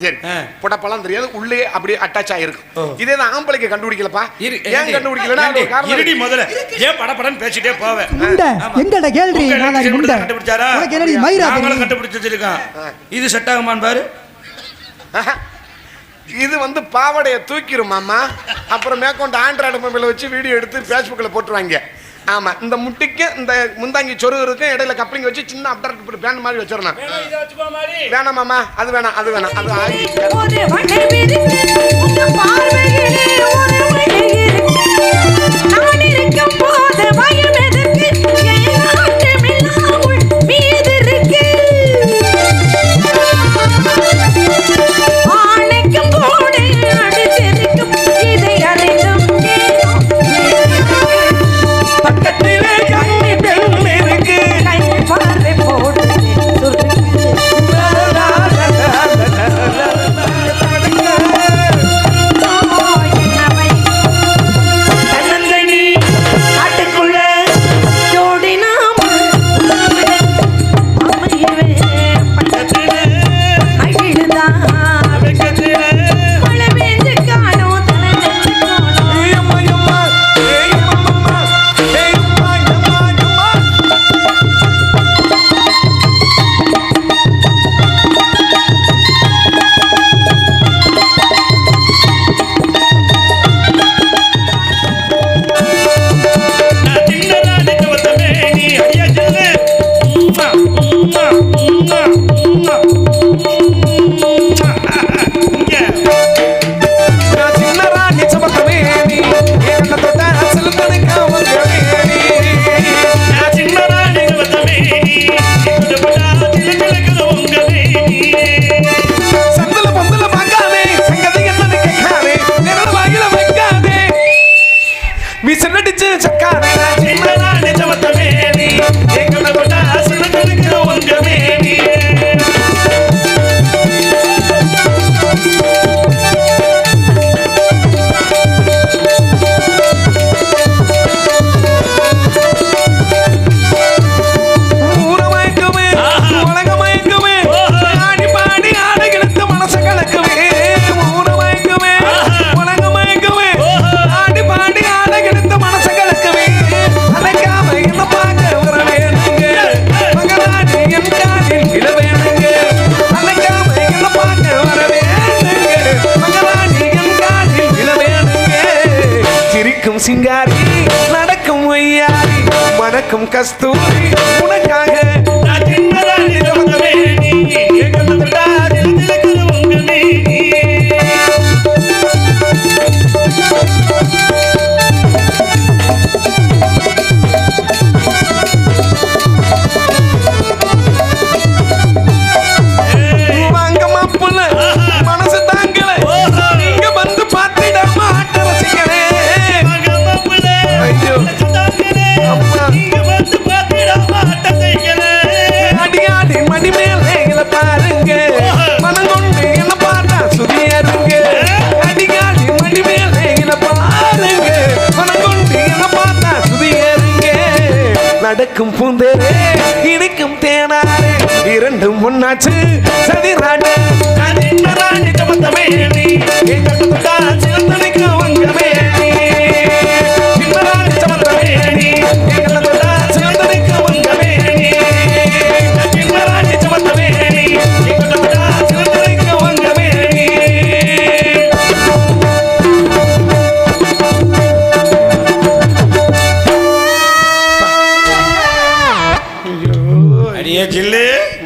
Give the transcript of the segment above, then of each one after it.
சரி. புடப்பெல்லாம் தெரியாது உள்ளே அப்படியே அட்டாச். ஆயிருக்கும் இதே தான் ஆம்பளைக்கு கண்டுபிடிக்கலப்பா இரு- ஏன்? காரணம் இருடி. முதல்ல ஏன் படபடன்னு பேசிட்டே போவேன். எங்கட கேள்வி எலக்ட்ரிஷியன் முண்டை கண்டுபிடிச்சாரா? உனக்கு என்னடி மயிரா கண்டுபிடிச்சு வச்சிருக்கோம் இது செட் ஆகுமான்னு பாரு. இது வந்து பாவாடையை தூக்கிரும் மாமா அப்புறம் மேற்கொண்டு ஆண்ட்ராய்டு மொபைல வச்சு வீடியோ எடுத்து ஃபேஸ்புக்கில் போட்டுருவாங்க ஆமா இந்த முட்டிக்கு இந்த முந்தாங்கி சொருகு இருக்கும் இடையில கப்ளிங் வச்சு சின்ன அப்டர் பேண்ட் மாதிரி வச்சிடணும். வேணாம் மாமா அது வேணாம் அது வேணாம் அது ஆகி sacas tú நடக்கும் இனிக்கும் தேனாரே இரண்டும் ஒன்னாச்சு. சதிராடு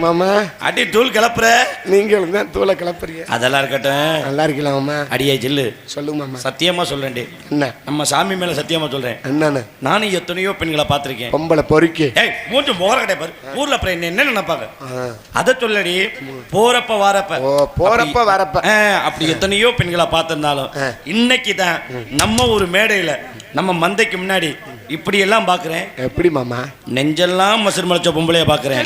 மாமா. அடி தூள் கிளப்புற. நீங்களும் தான் தூளை கிளப்புறீங்க. அதெல்லாம் இருக்கட்டும். நல்லா இருக்கலாம் மாமா? அடியே ஜில்லு. சொல்லுங்க மாமா. சத்தியமா சொல்றேன்டி என்ன? நம்ம சாமி மேல சத்தியமா சொல்றேன். என்னன்னு? நானும் எத்தனையோ பெண்களை பார்த்திருக்கேன். பொம்பளை பொறுக்கி. ஏய் மூஞ்சு மோர கடை பாரு. ஊர்ல அப்புறம் என்ன என்ன நினைப்பாங்க. அத சொல்லடி போறப்ப வாரப்ப. போறப்ப வரப்ப. அப்படி எத்தனையோ பெண்களை பார்த்திருந்தாலும். இன்னைக்கு தான் நம்ம ஒரு மேடையில நம்ம மந்தைக்கு முன்னாடி இப்படி எல்லாம் பாக்குறேன் எப்படி மாமா? நெஞ்செல்லாம் மசுர் மலைச்ச பொம்பளைய பாக்குறேன்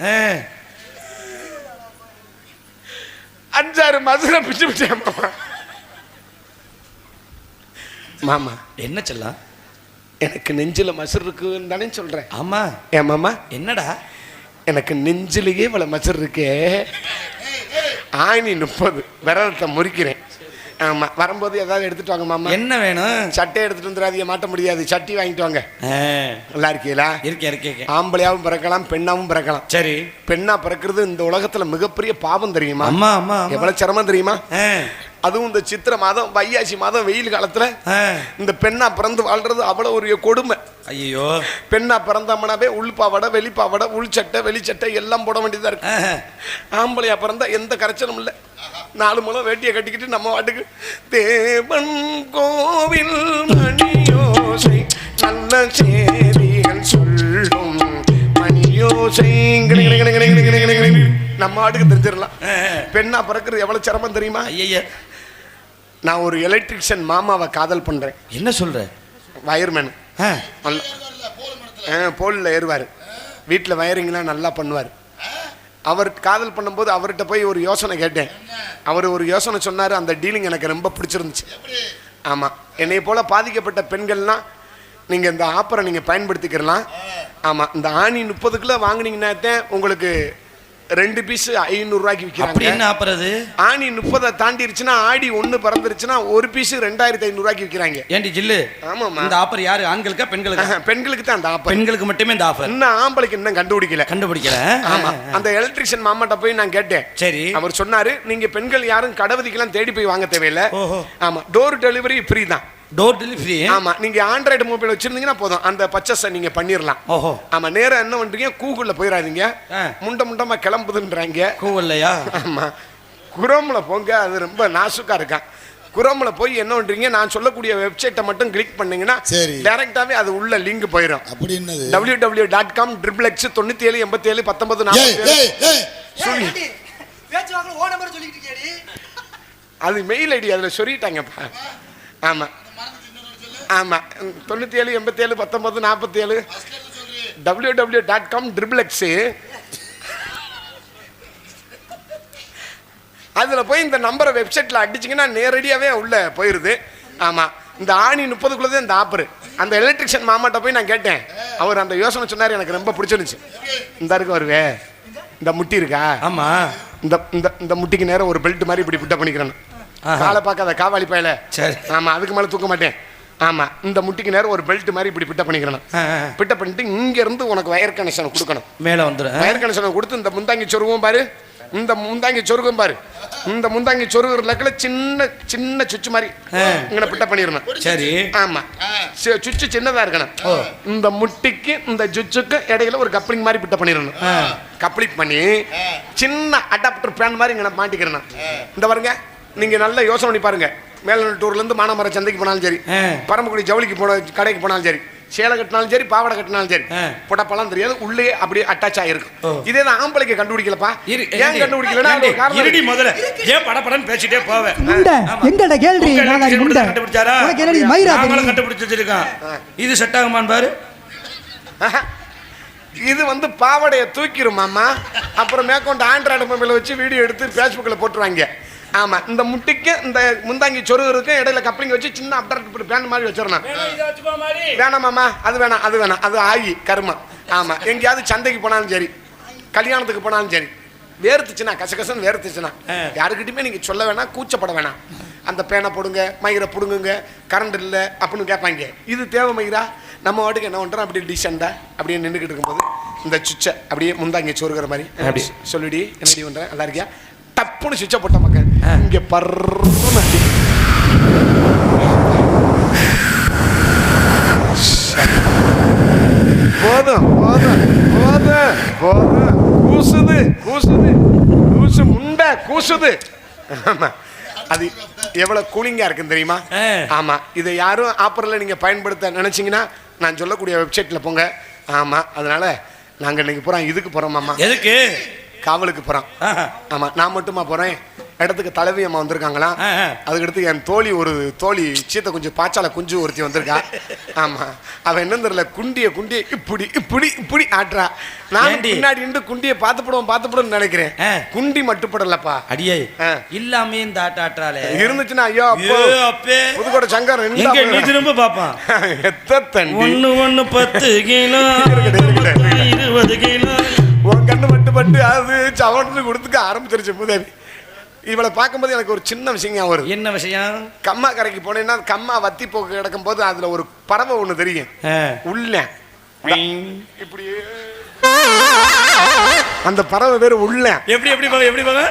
ஆ. அஞ்சாறு மதுரை பிச்சு பிச்சேன் மாமா. மாமா என்ன செல்லாம் எனக்கு நெஞ்சில மசர் இருக்குன்னு தானே சொல்றேன். ஆமா. ஏன் மாமா? என்னடா? எனக்கு நெஞ்சிலேயே இவ்வளவு மசர் இருக்கே. ஆணி முப்பது. விரதத்தை முறிக்கிறேன். ஆமா வரும்போது ஏதாவது எடுத்துட்டு வாங்க மாமா. என்ன வேணும்? சட்டை எடுத்துட்டு வந்துடாதீங்க மாட்ட முடியாது. சட்டி வாங்கிட்டு வாங்க. நல்லா இருக்கீங்களா? இருக்கேன் இருக்கேன் ஆம்பளையாவும் பிறக்கலாம் பெண்ணாவும் பிறக்கலாம். சரி. பெண்ணா பிறக்கிறது இந்த உலகத்துல மிகப்பெரிய பாவம் தெரியுமா? அம்மா அம்மா. எவ்வளவு சிரமம் தெரியுமா? அதுவும் இந்த சித்திரை மாதம் வையாசி மாதம் வெயில் காலத்துல. இந்த பெண்ணா பிறந்து வாழ்றது அவ்வளவு ஒரு கொடுமை. ஐயோ பெண்ணா பிறந்தோம்னாவே உள்பாவடை வெளிப்பாவடை உள்சட்டை வெளிச்சட்டை எல்லாம் போட வேண்டியதா இருக்கு. ஆம்பளையா பிறந்தா எந்த கரைச்சலும் இல்லை. நாலு முளம் வேட்டியை கட்டிக்கிட்டு நம்ம வாட்டுக்கு தேவன் கோவில் மணியோசை நல்ல சேதிகள் சொல்லும் மணியோசை. நம்ம வாட்டுக்கு தெரிஞ்சிடலாம். பெண்ணா பிறக்கிறது எவ்வளவு சிரமம் தெரியுமா? ஐயைய நான் ஒரு எலக்ட்ரிஷியன் மாமாவை காதல் பண்றேன். என்ன சொல்ற? வயர்மேன். போலில் ஏறுவார். வீட்டில் வயரிங்லாம் நல்லா பண்ணுவார். அவர் காதல் பண்ணும்போது அவர்கிட்ட போய் ஒரு யோசனை கேட்டேன். அவர் ஒரு யோசனை சொன்னார் அந்த டீலிங் எனக்கு ரொம்ப பிடிச்சிருந்துச்சு. ஆமாம் என்னை போல பாதிக்கப்பட்ட பெண்கள்லாம் நீங்கள் இந்த ஆப்பரை நீங்கள் பயன்படுத்திக்கிறலாம். ஆமாம் இந்த ஆணி முப்பதுக்குள்ளே வாங்கினீங்கன்னா தான் உங்களுக்கு ரெண்டு பீஸ் ஐநூறுரூவாய்க்கு அப்படி விற்கிறாங்க என்ன ஆப்பறது? ஆணி முப்பதை தாண்டிருச்சுன்னா ஆடி ஒன்று பறந்துருச்சுன்னா ஒரு பீஸ் ரெண்டாயிரத்தி ஐநூறுரூவாய்க்கு விற்கிறாங்க ஏண்டி ஜில்லு? ஆமாம்மா. இந்த ஆப்பர் யாரு? ஆண்களுக்கா பெண்களுக்கா? பெண்களுக்கு தான் அந்த ஆப்பர் பெண்களுக்கு மட்டுமே இந்த ஆஃபர் இன்னும் ஆம்பளைக்கு இன்னும் கண்டுபிடிக்கல. கண்டுபிடிக்கல. ஆமா. அந்த எலக்ட்ரிஷியன் மாமாட்ட போய் நான் கேட்டேன். சரி. அவர் சொன்னாரு நீங்க பெண்கள் யாரும் கடவுதிக்கெல்லாம் தேடி போய் வாங்க தேவையில்ல. ஓஹோ. ஆமா. டோர் டெலிவரி ஃப்ரீ தான். டோர் டெலிவரி ஆமா நீங்க ஆண்ட்ராய்டு மொபைல் வச்சிருந்தீங்கன்னா போதும். அந்த பர்ச்சேஸை நீங்க பண்ணிடலாம் ஓஹோ. ஆமா நேரா என்ன பண்றீங்க? கூகுள்ல போயிடாதீங்க. முண்ட முண்டமா கிளம்புதுன்றாங்க. கூவல்லையா ஆமா. குரோம்ல போங்க அது ரொம்ப நாசுக்கா இருக்கான். குரோம்ல போய் என்ன பண்றீங்க? நான் சொல்லக்கூடிய வெப்சைட்டை மட்டும் கிளிக் பண்ணீங்கன்னா சரி. டைரக்டாவே அது உள்ள லிங்க் போயிடும் அப்படி என்னது? W W dot com triple X தொண்ணூத்தி ஏழு எண்பத்தி ஏழு பத்தொன்பது ஏய் நாற்பத்தி அது மெயில் ஐடி அதில் சொல்லிட்டாங்கப்பா. ஆமாம் ஆமாம் தொண்ணூற்றி ஏழு எண்பத்தி ஏழு பத்தொம்பது நாற்பத்தி ஏழு W W dot com triple X அதில் போய் இந்த நம்பரை வெப்சைட்டில் அடிச்சிங்கன்னா நேரடியாகவே உள்ளே போயிடுது ஆமாம் இந்த ஆணி முப்பதுக்குள்ளதே இந்த ஆப்பர் அந்த எலக்ட்ரிஷியன் மாமாட்ட போய் நான் கேட்டேன். அவர் அந்த யோசனை சொன்னார் எனக்கு ரொம்ப பிடிச்சிருந்துச்சு. இந்த இருக்கு வருவே. இந்த முட்டி இருக்கா? ஆமா. இந்த இந்த இந்த முட்டிக்கு நேரம் ஒரு பெல்ட் மாதிரி இப்படி பிட்ட பண்ணிக்கிறேன் ஆஹா. காலை பார்க்காத காவாலி பயல. சரி. ஆமா அதுக்கு மேல தூக்க மாட்டேன். ஆமா இந்த முட்டிக்கு நேரம் ஒரு பெல்ட் மாதிரி இப்படி பிட்ட ஆ. பிட்ட பண்ணிட்டு இங்க இருந்து உனக்கு வயர் கனெக்ஷன் கொடுக்கணும். மேல வந்துடும் வயர் கனெக்ஷன் கொடுத்து இந்த முந்தாங்கி சொருகும் பாரு. இந்த முந்தாங்கி சொருகும் பாரு. இந்த முந்தாங்கி சொருகிற லக்கில் சின்ன சின்ன சுச்சு மாதிரி இங்கே பிட்ட பண்ணிடணும். சரி. ஆமா. சி- சுச்சு சின்னதா இருக்கணும். இந்த முட்டிக்கு இந்த சுச்சுக்கு இடையில ஒரு கப்ளிங் மாதிரி பிட்ட பண்ணிடணும். கப்ளிங் பண்ணி சின்ன அடாப்டர் பேன் மாதிரி இங்கே மாட்டிக்கிறணும் இந்த பாருங்க நீங்க நல்ல யோசனை பண்ணி பாருங்க. மேலூர்ல இருந்து மானாமர சந்தைக்கு போனாலும் சரி. பரமக்குடி ஜவுளிக்கு போன கடைக்கு போனாலும் சரி சேலை கட்டினாலும் சரி பாவாடை கட்டினாலும் சரி. புடப்பெல்லாம் தெரியாது உள்ளே அப்படியே அட்டாச். ஆயிருக்கும் இதே தான் ஆம்பளைக்கு கண்டுபிடிக்கலப்பா இரு ஏன்? கண்டுபிடிக்கலன்னா இருடி. முதல்ல ஏன் படபடன்னு பேசிட்டே போவேன். எங்கட கேள்வி கண்டுபிடிச்சாரா? கண்டுபிடிச்சு வச்சிருக்கோம் இது செட் ஆகுமான்னு பாரு. இது வந்து பாவாடையை தூக்கிரும் மாமா அப்புறம் மேற்கொண்டு ஆண்ட்ராய்டு மொபைலை வச்சு வீடியோ எடுத்து ஃபேஸ்புக்கில் போட்டுருவாங்க ஆமா இந்த முட்டிக்கு இந்த முந்தாங்கி சொருகிறதுக்கு இடையில கப்ளிங் வச்சு சின்ன அப்டர் பேண்ட் மாதிரி வச்சிடணும். வேணாம் மாமா அது வேணாம் அது வேணாம் அது ஆகி கருமம் ஆமா எங்கேயாவது சந்தைக்கு போனாலும் சரி கல்யாணத்துக்கு போனாலும் சரி வேர்த்துச்சுன்னா கசகசன்னு வேர்த்துச்சுன்னா யாருக்கிட்டையுமே நீங்க சொல்ல வேணாம் கூச்சப்பட வேணாம். அந்த பேனை போடுங்க மயிரை பிடுங்குங்க கரண்ட் இல்லை அப்படின்னு கேட்பாங்க. இது தேவை மயிரா? நம்ம வாட்டுக்கு என்ன பண்ணுறோம் அப்படியே டீசெண்டாக அப்படியே நின்றுக்கிட்டு இருக்கும்போது இந்த சுவிட்சை அப்படியே முந்தாங்க சோறுகிற மாதிரி. அப்படி. சொல்லிடி என்னடி பண்ணுறேன் நல்லா இருக்கியா? டப்புன்னு சுவிட்சை போட்ட மக்கள். இங்கே பர்றன்னு. போதும் போதும் போதும் போதும். கூசுது கூசுது. கூசு முண்டை கூசுது. ஆமா. அது எவ்வளவு கூலிங்கா இருக்குன்னு தெரியுமா. ஆமா. இதை யாரும் ஆப்பரில் நீங்க பயன்படுத்த நினைச்சீங்கன்னா நான் சொல்லக்கூடிய வெப்சைட்ல போங்க. ஆமா. அதனால நாங்க இன்னைக்கு போறோம். இதுக்கு போறோம் மாமா. எதுக்கு? காவலுக்கு போறோம் ஆஹா. ஆமா நான் மட்டுமா போறேன் இடத்துக்கு தலைவி அம்மா ஆ. அதுக்கடுத்து என் தோழி ஒரு தோழி சீத்தை கொஞ்சம் பாச்சால குஞ்சு ஒருத்தி வந்திருக்கா ஆமா அவன் என்ன தெரியல குண்டிய குண்டிய இப்படி இப்படி இப்படி ஆட்டுறா நான்? பின்னாடி நின்று குண்டிய பார்த்து போடுவோம் பார்த்து நினைக்கிறேன். குண்டி மட்டுப்படலப்பா அடியே. இல்லாமே இந்த ஆட்ட ஆட்டாளே இருந்துச்சுன்னா ஐயோ அப்போ. புதுக்கோட்டை சங்கர் நீ திரும்ப பாப்பான் எத்த தண்டி ஒண்ணு ஒண்ணு பத்து கிலோ. இருபது கிலோ உன் கண்ணு மட்டும் பட்டு அது சவட்டு கொடுத்துக்க ஆரம்பிச்சிருச்சு முதவி இவளை பார்க்கும்போது எனக்கு ஒரு சின்ன விஷயம் ஞாபகம் என்ன விஷயம்? கம்மா கரைக்கு போனேன்னா கம்மா வத்தி போக்கு கிடக்கும் போது அதுல ஒரு பறவை ஒண்ணு தெரியும். உள்ள. இப்படியே. அந்த பறவை பேரு உள்ள. எப்படி எப்படி போக எப்படி போக?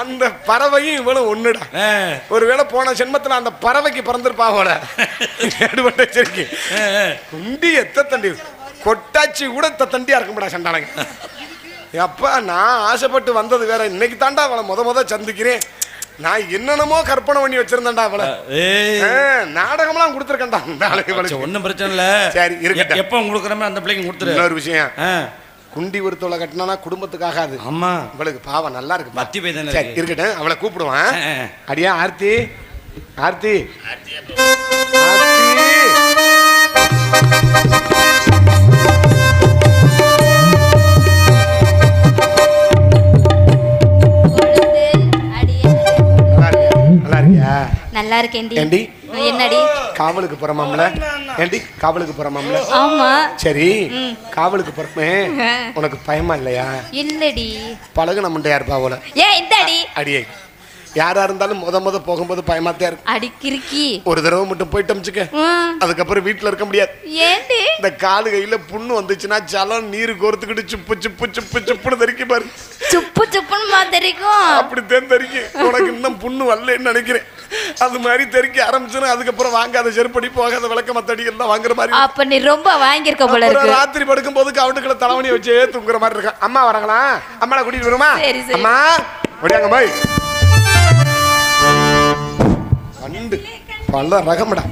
அந்த பறவையும் இவளும் ஒண்ணுடா. ஒருவேளை போன ஜென்மத்துல அந்த பறவைக்கு பிறந்திருப்பா போல எடுபட்ட சரிக்கு. குண்டி எத்த தண்டி. கொட்டாச்சி கூட எத்த தண்டியா இருக்கும்டா சண்டாளங்க. அப்பா நான் ஆசைப்பட்டு வந்தது வேற. இன்னைக்கு தாண்டா அவளை முத முத சந்திக்கிறேன். நான் என்னென்னமோ கற்பனை பண்ணி வச்சிருந்தேன்டா அவளை. நாடகம்லாம் கொடுத்துருக்கேன்டா. ஒன்றும் பிரச்சனை இல்ல. சரி, இருக்கட்டும். எப்போ கொடுக்குறமே அந்த பிள்ளைங்க கொடுத்துரு. இன்னொரு விஷயம். குண்டி ஒருத்தவளை கட்டினா குடும்பத்துக்கு ஆகாது. ஆமா. இவளுக்கு பாவம் நல்லா இருக்கு. பத்தி போய் தானே. இருக்கட்டும். அவளை கூப்பிடுவான். அடியா ஆர்த்தி. ஆர்த்தி. நல்லா ஏண்டி? என்னடி? காவலுக்கு போறமாம்ல ஏண்டி? காவலுக்கு போறமாம்ல? ஆமா. சரி காவலுக்கு போறமே. உனக்கு பயமா இல்லையா? இல்லடி. பழகுன முண்டையா இருப்பா போல ஏன் இந்த அடி அடியே. யாரா இருந்தாலும் முத முத போகும்போது பயமாத்தே இருக்கும். அடி கிறுக்கி. ஒரு தடவை மட்டும் போயிட்டு அமிச்சுக்க. ம், அதுக்கப்புறம் வீட்டுல இருக்க முடியாது. ஏண்டி? இந்த காலு கையில புண்ணு வந்துச்சுன்னா ஜலம் நீர் கோர்த்துக்கிட்டு சுப்பு சுப்பு சுப்பு சுப்புன்னு தரிக்க பாரு. சுப்பு சுப்புன்னு மாதிரிக்கும் அப்படி தேன் தரிக்க உனக்கு இன்னும் புண்ணு வரலன்னு நினைக்கிறேன். அது மாதிரி தெறிக்க ஆரம்பிச்சுன்னா அதுக்கப்புறம் வாங்காத செருப்படி போகாத விளக்க மத்தடி எல்லாம் வாங்குற மாதிரி அப்ப நீ ரொம்ப வாங்கியிருக்க போல இருக்கு. ராத்திரி படுக்கும் போது கவுண்டுக்குள்ள தலைவணி வச்சே தூங்குற மாதிரி இருக்கான் அம்மா வராங்களா? அம்மாவை கூட்டிட்டு வருமா. அம்மா ஒடியாங்க பாய். பண்டு. பல ரகம்டா.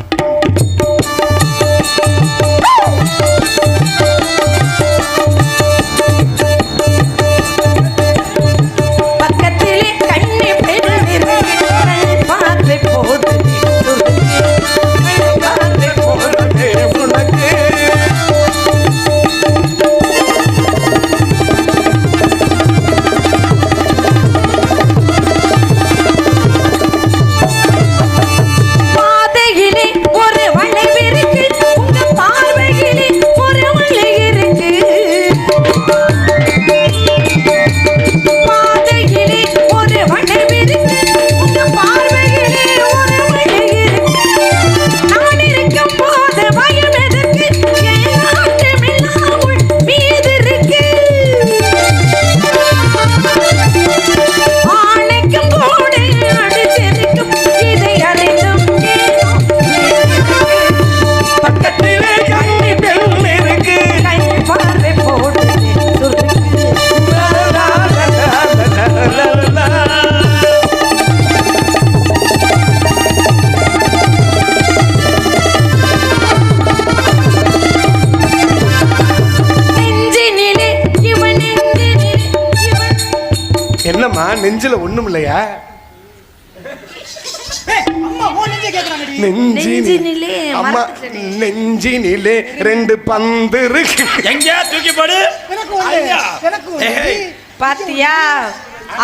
நெஞ்சினிலே ரெண்டு பந்து இருக்கு. எங்கேயா? தூக்கி போடு. பாத்தியா?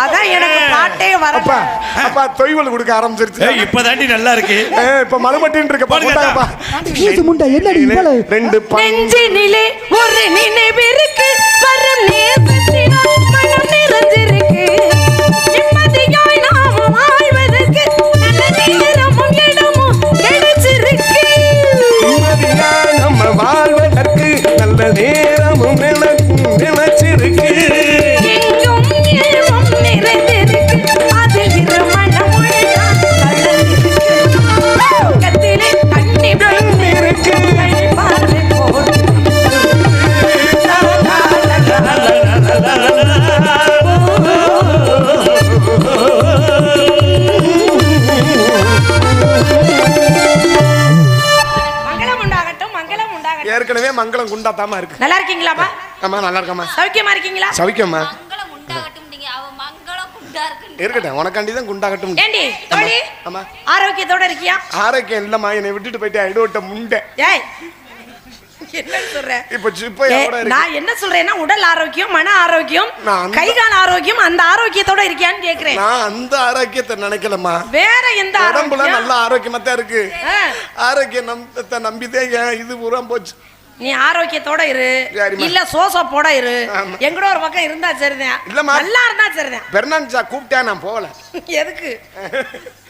அதான் எனக்கு பாட்டே வர அப்பா அப்பா தொய்வல் கொடுக்க ஆரம்பிச்சிருச்சு. ஏய், இப்பதாண்டி நல்லா இருக்கு. இப்ப முண்டை, என்னடி இவ்வளவு? ரெண்டு பந்து. நெஞ்சினிலே ஒரு நினைவிருக்கு உடம்புல குண்டா தாமா இருக்கு. நல்லா இருக்கீங்களாப்பா ஆமா நல்லா இருக்கம்மா. சௌக்கியமா இருக்கீங்களா? மங்களம் மங்களம் இருக்கு இருக்கட்டும் உனக்காண்டி தான் குண்டாகட்டும் ஏண்டி தோழி? ஆமா ஆரோக்கியத்தோட இருக்கியா? ஆரோக்கியம் இல்லம்மா என்னை விட்டுட்டு போயிட்டு ஐடோட்ட முண்டை. ஏய் என்ன சொல்ற? இப்ப இருக்கு. நான் என்ன சொல்றேன்னா உடல் ஆரோக்கியம் மன ஆரோக்கியம் கை கால் ஆரோக்கியம் அந்த ஆரோக்கியத்தோட இருக்கியான்னு கேக்குறேன். நான் அந்த ஆரோக்கியத்தை நினைக்கலம்மா. வேற எந்த உடம்புல நல்ல ஆரோக்கியமா தான் இருக்கு. ஆரோக்கியம் நம்பத்தை நம்பிதான் இது பூரா போச்சு. நீ ஆரோக்கியத்தோட இரு. இல்ல சோசப்போட இரு. ஆமா. எங்கட ஒரு பக்கம் இருந்தா சரிதான். இல்லம்மா. நல்லா இருந்தா சரிதான். பெர்னான்சா கூப்பிட்டேன் நான் போகல. எதுக்கு?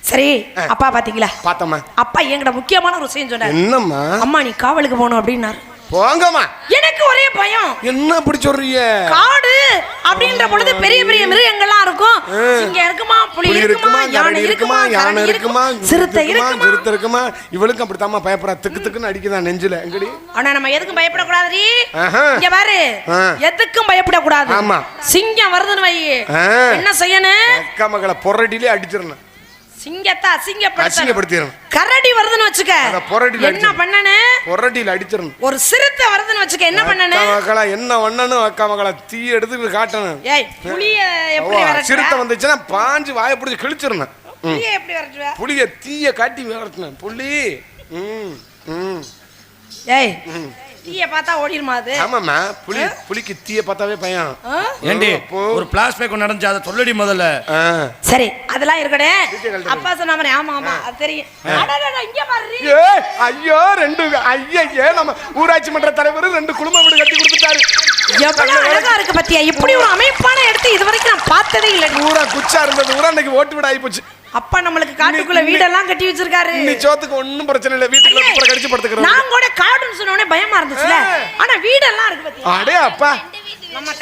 சரி அப்பா பாத்தீங்களா? பார்த்தம்மா. அப்பா என்கிட்ட முக்கியமான ஒரு விஷயம் சொன்னாரு. என்னம்மா? அம்மா நீ காவலுக்கு போகணும் அப்படின்னாரு. போங்கம்மா. எனக்கு ஒரே பயம். என்ன அப்படி சொல்றீங்க? காடு அப்படின்ற பொழுது பெரிய பெரிய மிருகங்கள்லாம் இருக்கும். சிங்கம் இருக்குமா? புலி இருக்குமா? யானை இருக்குமா? யானை இருக்குமா. சிறுத்தை இருக்குமா? சிறுத்தை இருக்குமா? இவளுக்கும் அப்படித்தாம்மா பயப்படுறா. திக்கு திக்குன்னு அடிக்குதான் நெஞ்சில? எங்கடி? ஆனா நம்ம எதுக்கும் பயப்படக்கூடாதுடி? ஆஹா. இங்க பாரு. எதுக்கும் பயப்படக்கூடாது. ஆமா. சிங்கம் வருதுன்னு வை. என்ன செய்யணும்? அக்கா மகளை பொறடியிலே அடிச்சிடணும். சிங்கத்தை அசிங்கப்படுத்த அசிங்கப்படுத்திடணும். கரடி வருதுன்னு வச்சுக்க. என்ன. பண்ணணும் பொறடியில் அடிச்சிடணும். ஒரு சிறுத்தை வருதுன்னு வச்சுக்க என்ன அக்கா பண்ணணும் மகளா என்ன வண்ணனும் அக்கா மகளா தீ எடுத்து காட்டணும். ஏய் புளிய எப்படி சிறுத்தை வந்துச்சுன்னா பாஞ்சு வாயை பிடிச்சி கிழிச்சிடணும். புளிய எப்படி வரட்டுவ புளிய தீய காட்டி விரட்டணும் புள்ளி ம் ம். ஏய் தீய பார்த்தா ஓடிடுமா அது? ஆமாம்மா. புலி புலிக்கு தீய பார்த்தாவே பயம்? ஏண்டி. ஒரு பிளாஸ்பேக் நடந்துச்சு அதை சொல்லடி முதல்ல. சரி அதெல்லாம் கழட்டுறது. அப்பா சொன்ன மாதிரி ஆமா ஆமா அது தெரியும். அடடட, இங்க பாரு. ஐயோ ரெண்டு ஐயே நம்ம ஊராட்சி மன்ற தலைவர் ரெண்டு குடும்ப வீடு கட்டி கொடுத்துட்டாரு. எவ்வளவு அழகா இருக்கு பத்தியா? இப்படி ஒரு அமைப்பான இடத்தை இது வரைக்கும் நான் பார்த்ததே இல்லை ஊரா குச்சா இருந்தது. ஊரா இன்னைக்கு ஓட்டு வீடு ஆகி போச்சு. அப்பா நம்மளுக்கு காட்டுக்குள்ள வீடெல்லாம் கட்டி வச்சிருக்காரு. இன்னைக்கு சோத்துக்கு ஒண்ணும் பிரச்சனை இல்லை. வீட்டுக்குள்ள குப்புற கடிச்சு படுத்துக்கிறோம். நான் கூட காடுன்னு சொன்ன உடனே பயமா இருந்துச்சுல. ஆனா வீடெல்லாம் இருக்கு பத்தியா? அடே அப்பா.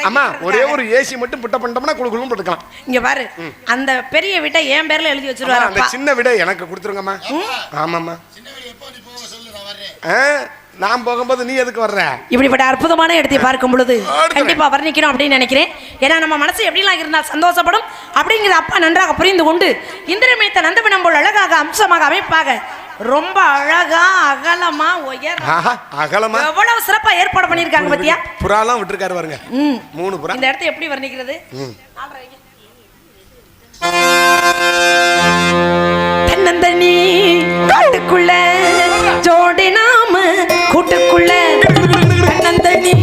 அம்மா. ஒரே ஒரு ஏசி மட்டும் புட்ட பண்ணிட்டோம்னா குழு குழுன்னு படுக்கலாம் இங்க பாரு அந்த பெரிய வீட்டை என் பேர்ல எழுதி வச்சிருவாரு அந்த சின்ன விட எனக்கு கொடுத்துருங்கம்மா. ஆமாம்மா. ஆ, நான் போகும்போது நீ எதுக்கு வர்ற? இப்படிப்பட்ட அற்புதமான இடத்தை பார்க்கும் பொழுது. கண்டிப்பா வர்ணிக்கணும் அப்படின்னு நினைக்கிறேன். ஏன்னா நம்ம மனசு எப்படிலாம் இருந்தால் சந்தோஷப்படும்? அப்படிங்கிறத அப்பா நன்றாக புரிந்து கொண்டு இந்திரமேத்த நந்தவனம் போல் அழகாக அம்சமாக அமைப்பாக ரொம்ப அழகா அகலமா உயர் அகலமா. எவ்வளவு சிறப்பா ஏற்பாடு பண்ணிருக்காங்க பத்தியா? புறாலாம் விட்டுருக்காரு பாருங்க. மூணு புறா. இந்த இடத்தை எப்படி வர்ணிக்கிறது. தன்னந்தனி காட்டுக்குள்ள ஜோடி நாம கூட்டுக்குள்ள தன்னந்தனி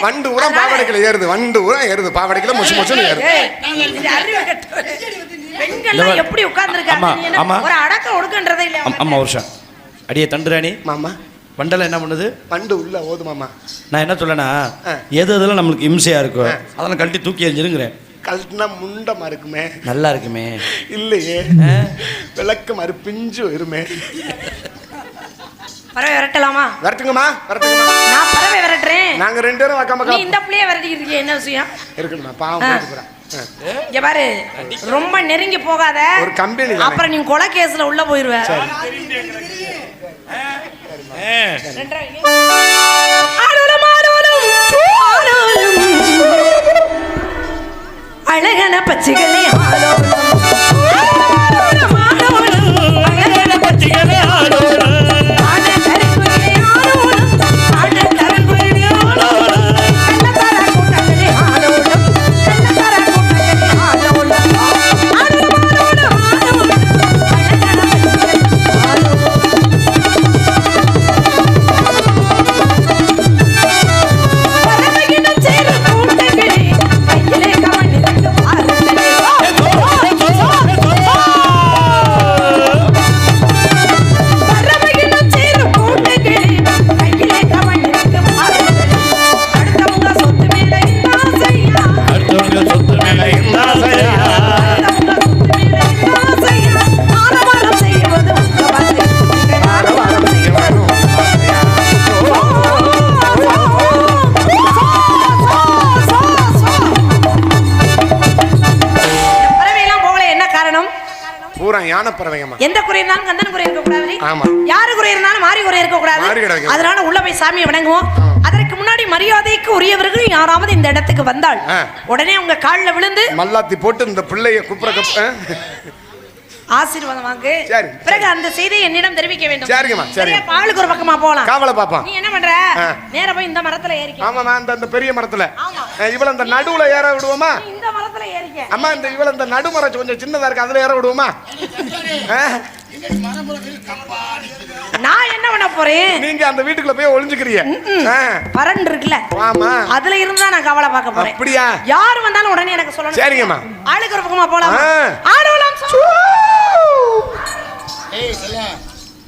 வண்டு உரம் பாவடைக்குள்ள ஏறுது வண்டு உரம் ஏறுது பாவடைக்குள்ள முசு முசுன்னு ஏறுது. பெண்கள்லாம் எப்படி உட்கார்ந்திருக்காங்க. ஒரு அடக்கம் ஒடுக்கன்றதே இல்லையா அம்- அம்மா வருஷம் அடியே தண்டுராணி மாமா. வண்டல என்ன பண்ணுது? வண்டு உள்ள ஓது மாமா. நான் என்ன சொல்லனா. எது எதெல்லாம் நம்மளுக்கு இம்சையா இருக்கோ அதெல்லாம் கழட்டி தூக்கி எறிஞ்சிருங்கிறேன். கழட்டினா முண்டமா இருக்குமே நல்லா இருக்குமே. இல்லையே. விளக்கு மாதிரி பிஞ்சு இருமே பறவை விரட்டலாமா? வரட்டுங்கம்மா வரட்டுங்கம்மா. நான் பறவை விரட்டுறேன். நாங்க ரெண்டு பேரும் வக்காம நீ இந்த பிள்ளைய விரட்டிக்கிட்டு இருக்கிய? என்ன விஷயம்? இருக்கணுமா பாவம். இங்க பாரு ரொம்ப நெருங்கி போகாத. ஒரு தானே. அப்புறம் நீ கொலை கேஸ்ல உள்ள போயிருவ. அழகான பச்சைகளே ஆடோலம். குறை இருந்தாலும் மாறி குறை இருக்க கூடாது. மாறி குறை இருக்க அதனால உள்ள போய் சாமியை வணங்குவோம். அதற்கு முன்னாடி மரியாதைக்கு உரியவர்கள் யாராவது இந்த இடத்துக்கு வந்தால். உடனே உங்க கால்ல விழுந்து மல்லாத்தி போட்டு இந்த பிள்ளைய குப்புற கப்ப ஆசீர்வாதம் வாங்கு. சரி. பிறகு அந்த செய்தியை என்னிடம் தெரிவிக்க வேண்டும். சரிங்கம்மா, சரிங்க. சரியா, பாலுக்கு ஒரு பக்கமா போலாம். காவலை பாப்பான் நீ என்ன பண்ற. நேரா போய் இந்த மரத்துல ஏறிக்க. ஆமாமா அந்த அந்த பெரிய மரத்துல. ஆமா. இவள இந்த நடுவுல ஏற விடுவோமா? இந்த மரத்துல ஏறிக்க. அம்மா இந்த இவள இந்த நடுமரம் கொஞ்சம் சின்னதா இருக்கு அதுல ஏற விடுவோமா? அஹ், நான் என்ன பண்ண போறேன்? நீங்க அந்த வீட்டுக்குள்ள போய் ஒளிஞ்சுக்கிறீங்க. பரன் இருக்குல்ல? ஆமா அதுல இருந்து தான் நான் கவலை பார்க்க போறேன். அப்படியா? யார் வந்தாலும் உடனே எனக்கு சொல்லணும். சரிங்கம்மா. ஆளுக்கு ஒரு பக்கமா போலாம்? ஆ. ஆடலாம்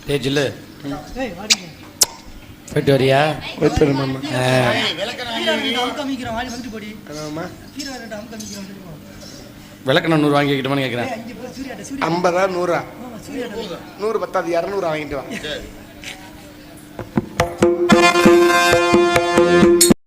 டேய் ஜில்லு. போயிட்டு வரியா? ஆ. அமுக்கமிக்கிறோம் வாடி வந்துட்டு போடி. ஆமா. கீரை ரெண்டு அமுக்கமிக்கிறோம் வந்துட்டு போ. விளக்கணம் நூறு வாங்கி வைக்கணுமான்னு கேட்குறேன் ஐம்பதா நூறா? நூறு பத்தாது இரநூறு வாங்கிட்டு வா